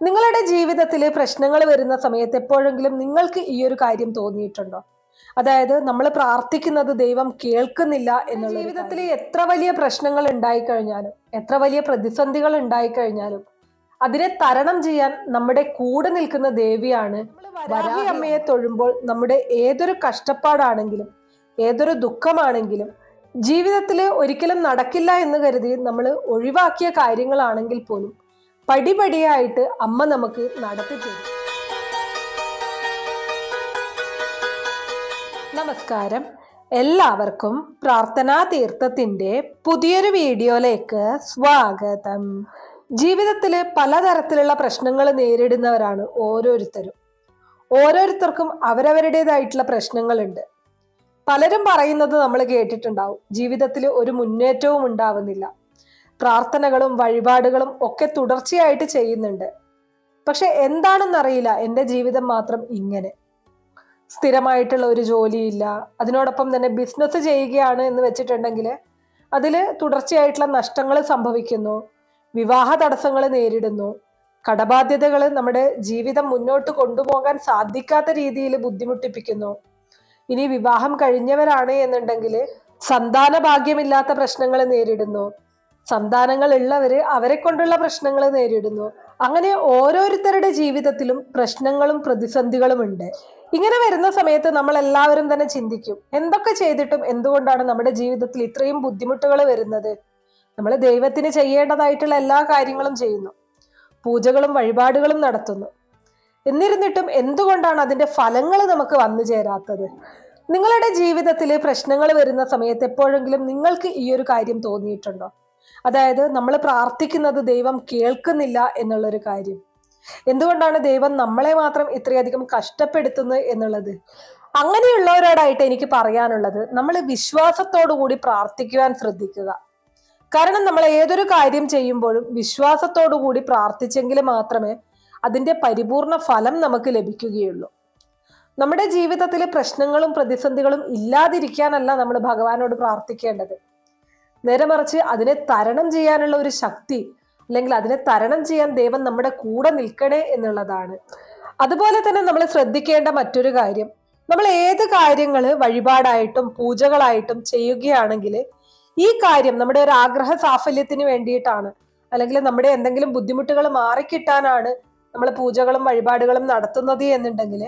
നിങ്ങളുടെ ജീവിതത്തിൽ പ്രശ്നങ്ങൾ വരുന്ന സമയത്ത് എപ്പോഴെങ്കിലും നിങ്ങൾക്ക് ഈ ഒരു കാര്യം തോന്നിയിട്ടുണ്ടോ? അതായത് നമ്മൾ പ്രാർത്ഥിക്കുന്നത് ദൈവം കേൾക്കുന്നില്ല എന്നുള്ള ജീവിതത്തിൽ എത്ര വലിയ പ്രശ്നങ്ങൾ ഉണ്ടായിക്കഴിഞ്ഞാലും എത്ര വലിയ പ്രതിസന്ധികൾ ഉണ്ടായിക്കഴിഞ്ഞാലും അതിനെ തരണം ചെയ്യാൻ നമ്മുടെ കൂടെ നിൽക്കുന്ന ദേവിയാണ് വരാഹി അമ്മയെ തൊഴുമ്പോൾ നമ്മുടെ ഏതൊരു കഷ്ടപ്പാടാണെങ്കിലും ഏതൊരു ദുഃഖമാണെങ്കിലും ജീവിതത്തിൽ ഒരിക്കലും നടക്കില്ല എന്ന് കരുതി നമ്മൾ ഒഴിവാക്കിയ കാര്യങ്ങളാണെങ്കിൽ പോലും പടിപടിയായിട്ട് അമ്മ നമുക്ക് നടത്തിത്തരും. നമസ്കാരം. എല്ലാവർക്കും പ്രാർത്ഥനാ തീർത്ഥത്തിന്റെ പുതിയൊരു വീഡിയോയിലേക്ക് സ്വാഗതം. ജീവിതത്തിൽ പലതരത്തിലുള്ള പ്രശ്നങ്ങൾ നേരിടുന്നവരാണ് ഓരോരുത്തരും. ഓരോരുത്തർക്കും അവരവരുടേതായിട്ടുള്ള പ്രശ്നങ്ങളുണ്ട്. പലരും പറയുന്നത് നമ്മൾ കേട്ടിട്ടുണ്ടാവും. ജീവിതത്തിൽ ഒരു മുന്നേറ്റവും ഉണ്ടാവുന്നില്ല. പ്രാർത്ഥനകളും വഴിപാടുകളും ഒക്കെ തുടർച്ചയായിട്ട് ചെയ്യുന്നുണ്ട്. പക്ഷെ എന്താണെന്നറിയില്ല. എന്റെ ജീവിതം മാത്രം ഇങ്ങനെ. സ്ഥിരമായിട്ടുള്ള ഒരു ജോലിയില്ല. അതിനോടൊപ്പം തന്നെ ബിസിനസ് ചെയ്യുകയാണ് എന്ന് വെച്ചിട്ടുണ്ടെങ്കിൽ അതിൽ തുടർച്ചയായിട്ടുള്ള നഷ്ടങ്ങൾ സംഭവിക്കുന്നു. വിവാഹ തടസ്സങ്ങൾ നേരിടുന്നു. കടബാധ്യതകൾ നമ്മുടെ ജീവിതം മുന്നോട്ട് കൊണ്ടുപോകാൻ സാധിക്കാത്ത രീതിയിൽ ബുദ്ധിമുട്ടിപ്പിക്കുന്നു. ഇനി വിവാഹം കഴിഞ്ഞവരാണ് എന്നുണ്ടെങ്കിൽ സന്താന ഭാഗ്യമില്ലാത്ത പ്രശ്നങ്ങൾ നേരിടുന്നു. സന്താനങ്ങൾ ഉള്ളവര് അവരെ കൊണ്ടുള്ള പ്രശ്നങ്ങൾ നേരിടുന്നു. അങ്ങനെ ഓരോരുത്തരുടെ ജീവിതത്തിലും പ്രശ്നങ്ങളും പ്രതിസന്ധികളും ഉണ്ട്. ഇങ്ങനെ വരുന്ന സമയത്ത് നമ്മൾ എല്ലാവരും തന്നെ ചിന്തിക്കും എന്തൊക്കെ ചെയ്തിട്ടും എന്തുകൊണ്ടാണ് നമ്മുടെ ജീവിതത്തിൽ ഇത്രയും ബുദ്ധിമുട്ടുകൾ വരുന്നത്? നമ്മൾ ദൈവത്തിന് ചെയ്യേണ്ടതായിട്ടുള്ള എല്ലാ കാര്യങ്ങളും ചെയ്യുന്നു. പൂജകളും വഴിപാടുകളും നടത്തുന്നു. എന്നിരുന്നിട്ടും എന്തുകൊണ്ടാണ് അതിന്റെ ഫലങ്ങൾ നമുക്ക് വന്നു ചേരാത്തത്? നിങ്ങളുടെ ജീവിതത്തിൽ പ്രശ്നങ്ങൾ വരുന്ന സമയത്ത് എപ്പോഴെങ്കിലും നിങ്ങൾക്ക് ഈ ഒരു കാര്യം തോന്നിയിട്ടുണ്ടോ? അതായത് നമ്മൾ പ്രാർത്ഥിക്കുന്നത് ദൈവം കേൾക്കുന്നില്ല എന്നുള്ളൊരു കാര്യം. എന്തുകൊണ്ടാണ് ദൈവം നമ്മളെ മാത്രം ഇത്രയധികം കഷ്ടപ്പെടുത്തുന്നത് എന്നുള്ളത്? അങ്ങനെയുള്ളവരോടായിട്ട് എനിക്ക് പറയാനുള്ളത് നമ്മൾ വിശ്വാസത്തോടു കൂടി പ്രാർത്ഥിക്കുവാൻ ശ്രദ്ധിക്കുക. കാരണം നമ്മൾ ഏതൊരു കാര്യം ചെയ്യുമ്പോഴും വിശ്വാസത്തോടു കൂടി പ്രാർത്ഥിച്ചെങ്കിൽ മാത്രമേ അതിന്റെ പരിപൂർണ ഫലം നമുക്ക് ലഭിക്കുകയുള്ളൂ. നമ്മുടെ ജീവിതത്തിലെ പ്രശ്നങ്ങളും പ്രതിസന്ധികളും ഇല്ലാതിരിക്കാനല്ല നമ്മൾ ഭഗവാനോട് പ്രാർത്ഥിക്കേണ്ടത്. നേരെ മറിച്ച് അതിനെ തരണം ചെയ്യാനുള്ള ഒരു ശക്തി അല്ലെങ്കിൽ അതിനെ തരണം ചെയ്യാൻ ദൈവം നമ്മുടെ കൂടെ നിൽക്കണേ എന്നുള്ളതാണ്. അതുപോലെ തന്നെ നമ്മൾ ശ്രദ്ധിക്കേണ്ട മറ്റൊരു കാര്യം നമ്മൾ ഏത് കാര്യങ്ങൾ വഴിപാടായിട്ടും പൂജകളായിട്ടും ചെയ്യുകയാണെങ്കിൽ ഈ കാര്യം നമ്മുടെ ഒരു ആഗ്രഹ സാഫല്യത്തിന് വേണ്ടിയിട്ടാണ്. അല്ലെങ്കിൽ നമ്മുടെ എന്തെങ്കിലും ബുദ്ധിമുട്ടുകൾ മാറിക്കിട്ടാനാണ് നമ്മൾ പൂജകളും വഴിപാടുകളും നടത്തുന്നത് എന്നുണ്ടെങ്കിൽ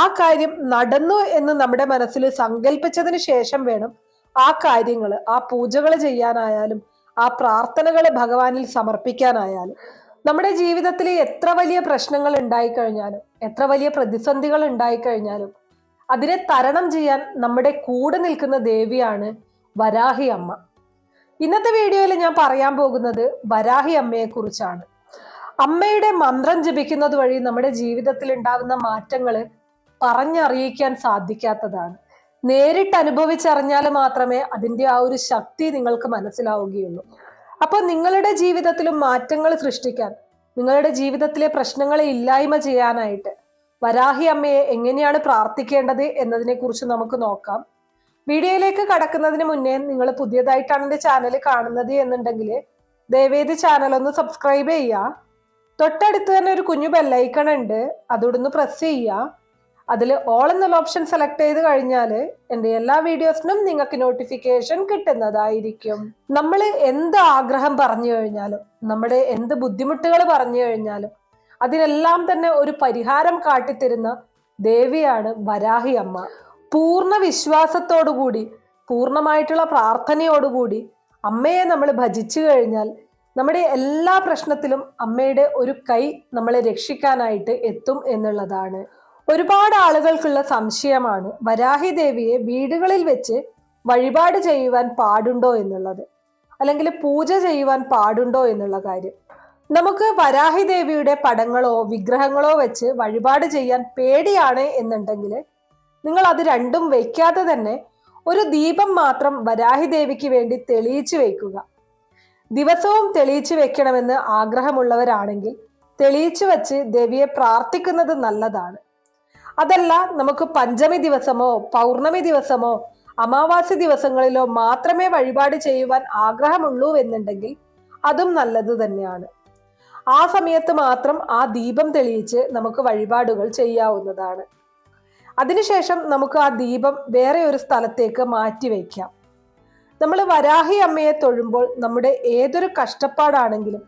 ആ കാര്യം നടന്നു എന്ന് നമ്മുടെ മനസ്സിൽ സങ്കല്പിച്ചതിന് ശേഷം വേണം ആ കാര്യങ്ങൾ ആ പൂജകൾ ചെയ്യാനായാലും ആ പ്രാർത്ഥനകൾ ഭഗവാനിൽ സമർപ്പിക്കാനായാലും നമ്മുടെ ജീവിതത്തിൽ എത്ര വലിയ പ്രശ്നങ്ങൾ ഉണ്ടായിക്കഴിഞ്ഞാലും എത്ര വലിയ പ്രതിസന്ധികൾ ഉണ്ടായിക്കഴിഞ്ഞാലും അതിനെ തരണം ചെയ്യാൻ നമ്മുടെ കൂടെ നിൽക്കുന്ന ദേവിയാണ് വരാഹി അമ്മ. ഇന്നത്തെ വീഡിയോയിൽ ഞാൻ പറയാൻ പോകുന്നത് വരാഹി അമ്മയെ കുറിച്ചാണ്. അമ്മയുടെ മന്ത്രം ജപിക്കുന്നത് വഴി നമ്മുടെ ജീവിതത്തിൽ ഉണ്ടാകുന്ന മാറ്റങ്ങൾ പറഞ്ഞറിയിക്കാൻ സാധിക്കാത്തതാണ്. നേരിട്ട് അനുഭവിച്ചറിഞ്ഞാൽ മാത്രമേ അതിന്റെ ആ ഒരു ശക്തി നിങ്ങൾക്ക് മനസ്സിലാവുകയുള്ളൂ. അപ്പോൾ നിങ്ങളുടെ ജീവിതത്തിലും മാറ്റങ്ങൾ സൃഷ്ടിക്കാൻ നിങ്ങളുടെ ജീവിതത്തിലെ പ്രശ്നങ്ങളെ ഇല്ലായ്മ ചെയ്യാനായിട്ട് വരാഹി അമ്മയെ എങ്ങനെയാണ് പ്രാർത്ഥിക്കേണ്ടത് എന്നതിനെക്കുറിച്ച് നമുക്ക് നോക്കാം. വീഡിയോയിലേക്ക് കടക്കുന്നതിന് മുന്നേ നിങ്ങൾ പുതിയതായിട്ടാണ് എന്റെ ചാനൽ കാണുന്നത് എന്നുണ്ടെങ്കിൽ ദയവേദി ചാനൽ ഒന്ന് സബ്സ്ക്രൈബ് ചെയ്യുക. തൊട്ടടുത്ത് തന്നെ ഒരു കുഞ്ഞു ബെല്ലൈക്കൺ ഉണ്ട്. അതോടൊന്ന് പ്രസ് ചെയ്യുക. അതിൽ ഓൾ എന്നുള്ള ഓപ്ഷൻ സെലക്ട് ചെയ്ത് കഴിഞ്ഞാൽ എന്റെ എല്ലാ വീഡിയോസിനും നിങ്ങൾക്ക് നോട്ടിഫിക്കേഷൻ കിട്ടുന്നതായിരിക്കും. നമ്മൾ എന്ത് ആഗ്രഹം പറഞ്ഞു കഴിഞ്ഞാലും നമ്മുടെ എന്ത് ബുദ്ധിമുട്ടുകൾ പറഞ്ഞു കഴിഞ്ഞാലും അതിനെല്ലാം തന്നെ ഒരു പരിഹാരം കാട്ടിത്തരുന്ന ദേവിയാണ് വരാഹി അമ്മ. പൂർണ വിശ്വാസത്തോടുകൂടി പൂർണമായിട്ടുള്ള പ്രാർത്ഥനയോടുകൂടി അമ്മയെ നമ്മൾ ഭജിച്ചു കഴിഞ്ഞാൽ നമ്മുടെ എല്ലാ പ്രശ്നത്തിലും അമ്മയുടെ ഒരു കൈ നമ്മളെ രക്ഷിക്കാനായിട്ട് എത്തും എന്നുള്ളതാണ്. ഒരുപാട് ആളുകൾക്കുള്ള സംശയമാണ് വരാഹി ദേവിയെ വീടുകളിൽ വെച്ച് വഴിപാട് ചെയ്യുവാൻ പാടുണ്ടോ എന്നുള്ളത്. അല്ലെങ്കിൽ പൂജ ചെയ്യുവാൻ പാടുണ്ടോ എന്നുള്ള കാര്യം. നമുക്ക് വരാഹി ദേവിയുടെ പടങ്ങളോ വിഗ്രഹങ്ങളോ വെച്ച് വഴിപാട് ചെയ്യാൻ പേടിയാണ് എന്നുണ്ടെങ്കിൽ നിങ്ങൾ അത് രണ്ടും വയ്ക്കാതെ തന്നെ ഒരു ദീപം മാത്രം വരാഹി ദേവിക്ക് വേണ്ടി തെളിയിച്ചു വയ്ക്കുക. ദിവസവും തെളിയിച്ചു വെക്കണമെന്ന് ആഗ്രഹമുള്ളവരാണെങ്കിൽ തെളിയിച്ചു വച്ച് ദേവിയെ പ്രാർത്ഥിക്കുന്നത് നല്ലതാണ്. അതല്ല നമുക്ക് പഞ്ചമി ദിവസമോ പൗർണമി ദിവസമോ അമാവാസി ദിവസങ്ങളിലോ മാത്രമേ വഴിപാട് ചെയ്യുവാൻ ആഗ്രഹമുള്ളൂ എന്നുണ്ടെങ്കിൽ അതും നല്ലത് തന്നെയാണ്. ആ സമയത്ത് മാത്രം ആ ദീപം തെളിയിച്ച് നമുക്ക് വഴിപാടുകൾ ചെയ്യാവുന്നതാണ്. അതിനുശേഷം നമുക്ക് ആ ദീപം വേറെ ഒരു സ്ഥലത്തേക്ക് മാറ്റി വയ്ക്കാം. നമ്മൾ വരാഹി അമ്മയെ തൊഴുമ്പോൾ നമ്മുടെ ഏതൊരു കഷ്ടപ്പാടാണെങ്കിലും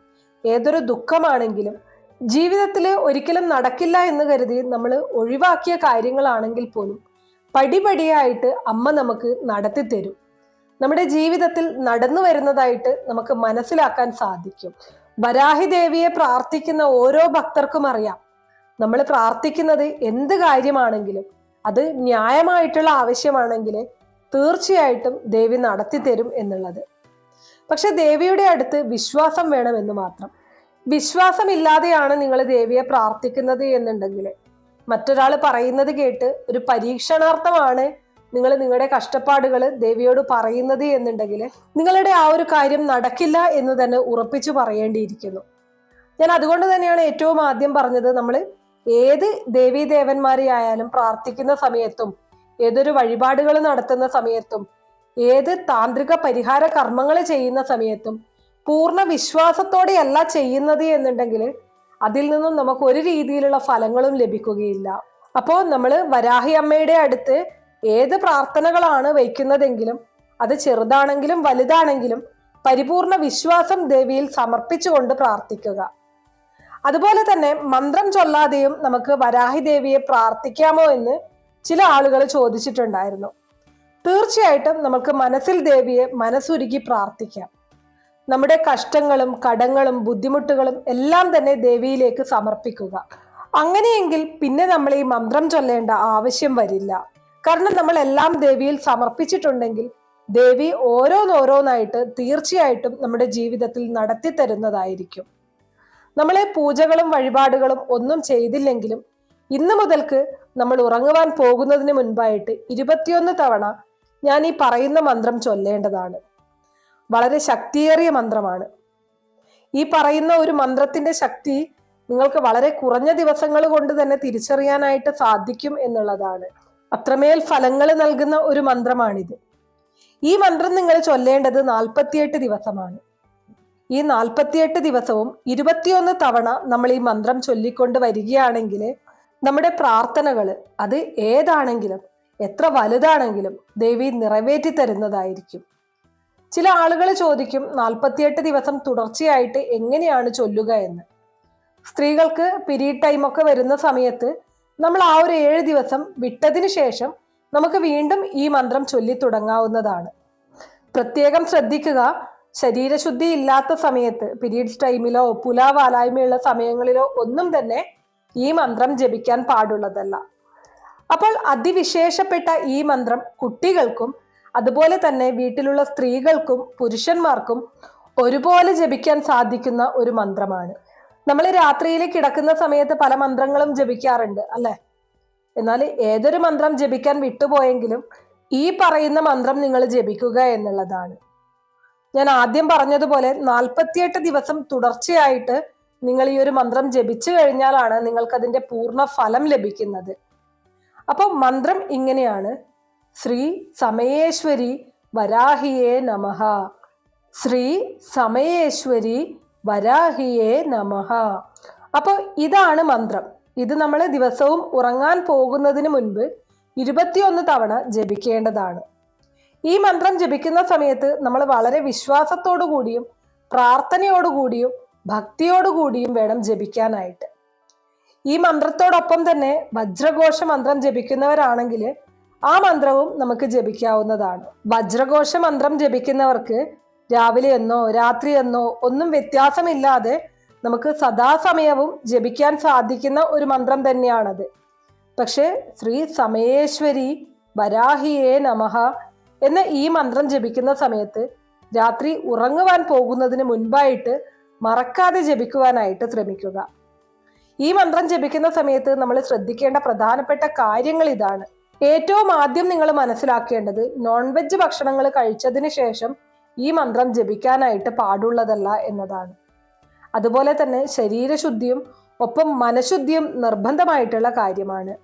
ഏതൊരു ദുഃഖമാണെങ്കിലും ജീവിതത്തിൽ ഒരിക്കലും നടക്കില്ല എന്ന് കരുതി നമ്മൾ ഒഴിവാക്കിയ കാര്യങ്ങളാണെങ്കിൽ പോലും പടിപടിയായിട്ട് അമ്മ നമുക്ക് നടത്തി തരും. നമ്മുടെ ജീവിതത്തിൽ നടന്നു വരുന്നതായിട്ട് നമുക്ക് മനസ്സിലാക്കാൻ സാധിക്കും. വരാഹി ദേവിയെ പ്രാർത്ഥിക്കുന്ന ഓരോ ഭക്തർക്കും അറിയാം. നമ്മൾ പ്രാർത്ഥിക്കുന്നത് എന്ത് കാര്യമാണെങ്കിലും അത് ന്യായമായിട്ടുള്ള ആവശ്യമാണെങ്കിൽ തീർച്ചയായിട്ടും ദേവി നടത്തി തരും എന്നുള്ളത്. പക്ഷെ ദേവിയുടെ അടുത്ത് വിശ്വാസം വേണമെന്ന് മാത്രം. വിശ്വാസമില്ലാതെയാണ് നിങ്ങൾ ദേവിയെ പ്രാർത്ഥിക്കുന്നത് എന്നുണ്ടെങ്കിൽ മറ്റൊരാൾ പറയുന്നത് കേട്ട് ഒരു പരീക്ഷണാർത്ഥമാണ് നിങ്ങൾ നിങ്ങളുടെ കഷ്ടപ്പാടുകൾ ദേവിയോട് പറയുന്നത് എന്നുണ്ടെങ്കിൽ നിങ്ങളുടെ ആ ഒരു കാര്യം നടക്കില്ല എന്ന് തന്നെ ഉറപ്പിച്ചു പറയേണ്ടിയിരിക്കുന്നു. ഞാൻ അതുകൊണ്ട് തന്നെയാണ് ഏറ്റവും ആദ്യം പറഞ്ഞത് നമ്മൾ ഏത് ദേവീദേവന്മാരെ ദേവന്മാരെയായാലും പ്രാർത്ഥിക്കുന്ന സമയത്തും ഏതൊരു വഴിപാടുകൾ നടത്തുന്ന സമയത്തും ഏത് താന്ത്രിക പരിഹാര കർമ്മങ്ങൾ ചെയ്യുന്ന സമയത്തും പൂർണ വിശ്വാസത്തോടെയല്ല ചെയ്യുന്നത് എന്നുണ്ടെങ്കിൽ അതിൽ നിന്നും നമുക്ക് ഒരു രീതിയിലുള്ള ഫലങ്ങളും ലഭിക്കുകയില്ല. അപ്പോൾ നമ്മൾ വരാഹി അമ്മയുടെ അടുത്ത് ഏത് പ്രാർത്ഥനകളാണ് വയ്ക്കുന്നതെങ്കിലും അത് ചെറുതാണെങ്കിലും വലുതാണെങ്കിലും പരിപൂർണ വിശ്വാസം ദേവിയിൽ സമർപ്പിച്ചുകൊണ്ട് പ്രാർത്ഥിക്കുക. അതുപോലെ തന്നെ മന്ത്രം ചൊല്ലാതെയും നമുക്ക് വരാഹി ദേവിയെ പ്രാർത്ഥിക്കാമോ എന്ന് ചില ആളുകൾ ചോദിച്ചിട്ടുണ്ടായിരുന്നു. തീർച്ചയായിട്ടും നമുക്ക് മനസ്സിൽ ദേവിയെ മനസ്സുരുക്കി പ്രാർത്ഥിക്കാം. നമ്മുടെ കഷ്ടങ്ങളും കടങ്ങളും ബുദ്ധിമുട്ടുകളും എല്ലാം തന്നെ ദേവിയിലേക്ക് സമർപ്പിക്കുക. അങ്ങനെയെങ്കിൽ പിന്നെ നമ്മൾ ഈ മന്ത്രം ചൊല്ലേണ്ട ആവശ്യം വരില്ല. കാരണം നമ്മൾ എല്ലാം ദേവിയിൽ സമർപ്പിച്ചിട്ടുണ്ടെങ്കിൽ ദേവി ഓരോന്നോരോന്നായിട്ട് തീർച്ചയായിട്ടും നമ്മുടെ ജീവിതത്തിൽ നടത്തി തരുന്നതായിരിക്കും. നമ്മളെ പൂജകളും വഴിപാടുകളും ഒന്നും ചെയ്തില്ലെങ്കിലും ഇന്ന് മുതൽക്ക് നമ്മൾ ഉറങ്ങുവാൻ പോകുന്നതിന് മുൻപായിട്ട് ഇരുപത്തിയൊന്ന് തവണ ഞാൻ ഈ പറയുന്ന മന്ത്രം ചൊല്ലേണ്ടതാണ്. വളരെ ശക്തിയേറിയ മന്ത്രമാണ്. ഈ പറയുന്ന ഒരു മന്ത്രത്തിന്റെ ശക്തി നിങ്ങൾക്ക് വളരെ കുറഞ്ഞ ദിവസങ്ങൾ കൊണ്ട് തന്നെ തിരിച്ചറിയാനായിട്ട് സാധിക്കും എന്നുള്ളതാണ്. അത്രമേൽ ഫലങ്ങൾ നൽകുന്ന ഒരു മന്ത്രമാണിത്. ഈ മന്ത്രം നിങ്ങൾ ചൊല്ലേണ്ടത് നാൽപ്പത്തിയെട്ട് ദിവസമാണ്. ഈ നാൽപ്പത്തിയെട്ട് ദിവസവും ഇരുപത്തിയൊന്ന് തവണ നമ്മൾ ഈ മന്ത്രം ചൊല്ലിക്കൊണ്ട് വരികയാണെങ്കിൽ നമ്മുടെ പ്രാർത്ഥനകൾ അത് ഏതാണെങ്കിലും എത്ര വലുതാണെങ്കിലും ദേവി നിറവേറ്റി തരുന്നതായിരിക്കും ചില ആളുകൾ ചോദിക്കും നാൽപ്പത്തിയെട്ട് ദിവസം തുടർച്ചയായിട്ട് എങ്ങനെയാണ് ചൊല്ലുക എന്ന്? സ്ത്രീകൾക്ക് പിരീഡ് ടൈമൊക്കെ വരുന്ന സമയത്ത് നമ്മൾ ആ ഒരു ഏഴ് ദിവസം വിട്ടതിന് ശേഷം നമുക്ക് വീണ്ടും ഈ മന്ത്രം ചൊല്ലി തുടങ്ങാവുന്നതാണ്. പ്രത്യേകം ശ്രദ്ധിക്കുക ശരീരശുദ്ധി ഇല്ലാത്ത സമയത്ത് പിരീഡ്സ് ടൈമിലോ പുലാവാലായ്മയുള്ള സമയങ്ങളിലോ ഒന്നും തന്നെ ഈ മന്ത്രം ജപിക്കാൻ പാടുള്ളതല്ല. അപ്പോൾ അതിവിശേഷപ്പെട്ട ഈ മന്ത്രം കുട്ടികൾക്കും അതുപോലെ തന്നെ വീട്ടിലുള്ള സ്ത്രീകൾക്കും പുരുഷന്മാർക്കും ഒരുപോലെ ജപിക്കാൻ സാധിക്കുന്ന ഒരു മന്ത്രമാണ്. നമ്മൾ രാത്രിയിൽ കിടക്കുന്ന സമയത്ത് പല മന്ത്രങ്ങളും ജപിക്കാറുണ്ട് അല്ലെ? എന്നാൽ ഏതൊരു മന്ത്രം ജപിക്കാൻ വിട്ടുപോയെങ്കിലും ഈ പറയുന്ന മന്ത്രം നിങ്ങൾ ജപിക്കുക എന്നുള്ളതാണ്. ഞാൻ ആദ്യം പറഞ്ഞതുപോലെ നാൽപ്പത്തിയെട്ട് ദിവസം തുടർച്ചയായിട്ട് നിങ്ങൾ ഈ ഒരു മന്ത്രം ജപിച്ചു കഴിഞ്ഞാലാണ് നിങ്ങൾക്ക് അതിന്റെ പൂർണ ഫലം ലഭിക്കുന്നത്. അപ്പോൾ മന്ത്രം ഇങ്ങനെയാണ്. ശ്രീ സമയേശ്വരി വരാഹിയേ നമ ശ്രീ സമയേശ്വരി വരാഹിയേ നമ അപ്പോൾ ഇതാണ് മന്ത്രം. ഇത് നമ്മൾ ദിവസവും ഉറങ്ങാൻ പോകുന്നതിന് മുൻപ് ഇരുപത്തിയൊന്ന് തവണ ജപിക്കേണ്ടതാണ്. ഈ മന്ത്രം ജപിക്കുന്ന സമയത്ത് നമ്മൾ വളരെ വിശ്വാസത്തോടു കൂടിയും പ്രാർത്ഥനയോടുകൂടിയും ഭക്തിയോടുകൂടിയും വേണം ജപിക്കാനായിട്ട്. ഈ മന്ത്രത്തോടൊപ്പം തന്നെ വജ്രഘോഷ മന്ത്രം ജപിക്കുന്നവരാണെങ്കിൽ ആ മന്ത്രവും നമുക്ക് ജപിക്കാവുന്നതാണ്. വജ്രഘോഷ മന്ത്രം ജപിക്കുന്നവർക്ക് രാവിലെ എന്നോ രാത്രി എന്നോ ഒന്നും വ്യത്യാസമില്ലാതെ നമുക്ക് സദാസമയവും ജപിക്കാൻ സാധിക്കുന്ന ഒരു മന്ത്രം തന്നെയാണത്. പക്ഷേ ശ്രീ സമയേശ്വരി വരാഹിയേ നമഹ എന്ന ഈ മന്ത്രം ജപിക്കുന്ന സമയത്ത് രാത്രി ഉറങ്ങുവാൻ പോകുന്നതിന് മുൻപായിട്ട് മറക്കാതെ ജപിക്കുവാനായിട്ട് ശ്രമിക്കുക. ഈ മന്ത്രം ജപിക്കുന്ന സമയത്ത് നമ്മൾ ശ്രദ്ധിക്കേണ്ട പ്രധാനപ്പെട്ട കാര്യങ്ങൾ ഇതാണ് ഏറ്റവും ആദ്യം നിങ്ങൾ മനസ്സിലാക്കേണ്ടത് നോൺ വെജ് ഭക്ഷണങ്ങൾ കഴിച്ചതിന് ശേഷം ഈ മന്ത്രം ജപിക്കാനായിട്ട് പാടുള്ളതല്ല എന്നതാണ്. അതുപോലെ തന്നെ ശരീരശുദ്ധിയും ഒപ്പം മനഃശുദ്ധിയും നിർബന്ധമായിട്ടുള്ള കാര്യമാണ്.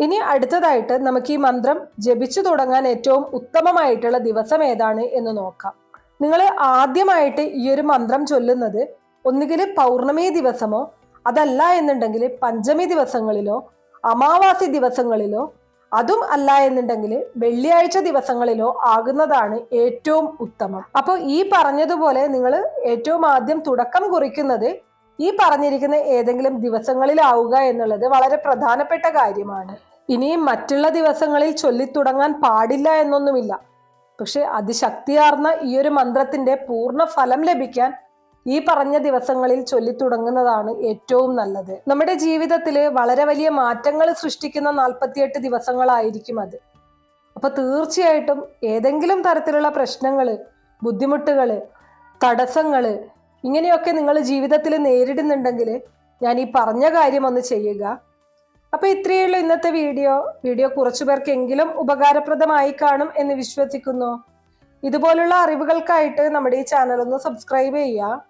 ഇനി അടുത്തതായിട്ട് നമുക്ക് ഈ മന്ത്രം ജപിച്ചു തുടങ്ങാൻ ഏറ്റവും ഉത്തമമായിട്ടുള്ള ദിവസം ഏതാണ് എന്ന് നോക്കാം. നിങ്ങൾ ആദ്യമായിട്ട് ഈ ഒരു മന്ത്രം ചൊല്ലുന്നത് ഒന്നുകിൽ പൗർണമി ദിവസമോ അതല്ല എന്നുണ്ടെങ്കിൽ പഞ്ചമി ദിവസങ്ങളിലോ അമാവാസി ദിവസങ്ങളിലോ അതും അല്ല എന്നുണ്ടെങ്കിൽ വെള്ളിയാഴ്ച ദിവസങ്ങളിലോ ആകുന്നതാണ് ഏറ്റവും ഉത്തമം. അപ്പോൾ ഈ പറഞ്ഞതുപോലെ നിങ്ങൾ ഏറ്റവും ആദ്യം തുടക്കം കുറിക്കുന്നത് ഈ പറഞ്ഞിരിക്കുന്ന ഏതെങ്കിലും ദിവസങ്ങളിലാവുക എന്നുള്ളത് വളരെ പ്രധാനപ്പെട്ട കാര്യമാണ്. ഇനിയും മറ്റുള്ള ദിവസങ്ങളിൽ ചൊല്ലിത്തുടങ്ങാൻ പാടില്ല എന്നൊന്നുമില്ല. പക്ഷെ അതിശക്തിയാർന്ന ഈ ഒരു മന്ത്രത്തിന്റെ പൂർണ ഫലം ലഭിക്കാൻ ഈ പറഞ്ഞ ദിവസങ്ങളിൽ ചൊല്ലിത്തുടങ്ങുന്നതാണ് ഏറ്റവും നല്ലത്. നമ്മുടെ ജീവിതത്തിൽ വളരെ വലിയ മാറ്റങ്ങൾ സൃഷ്ടിക്കുന്ന നാൽപ്പത്തിയെട്ട് ദിവസങ്ങളായിരിക്കും അത്. അപ്പൊ തീർച്ചയായിട്ടും ഏതെങ്കിലും തരത്തിലുള്ള പ്രശ്നങ്ങൾ ബുദ്ധിമുട്ടുകൾ തടസ്സങ്ങൾ ഇങ്ങനെയൊക്കെ നിങ്ങൾ ജീവിതത്തിൽ നേരിടുന്നുണ്ടെങ്കിൽ ഞാൻ ഈ പറഞ്ഞ കാര്യം ഒന്ന് ചെയ്യുക. അപ്പൊ ഇത്രയേ ഉള്ളൂ ഇന്നത്തെ വീഡിയോ. വീഡിയോ കുറച്ചു പേർക്കെങ്കിലും ഉപകാരപ്രദമായി കാണും എന്ന് വിശ്വസിക്കുന്നു. ഇതുപോലുള്ള അറിവുകൾക്കായിട്ട് നമ്മുടെ ഈ ചാനൽ ഒന്ന് സബ്സ്ക്രൈബ് ചെയ്യുക.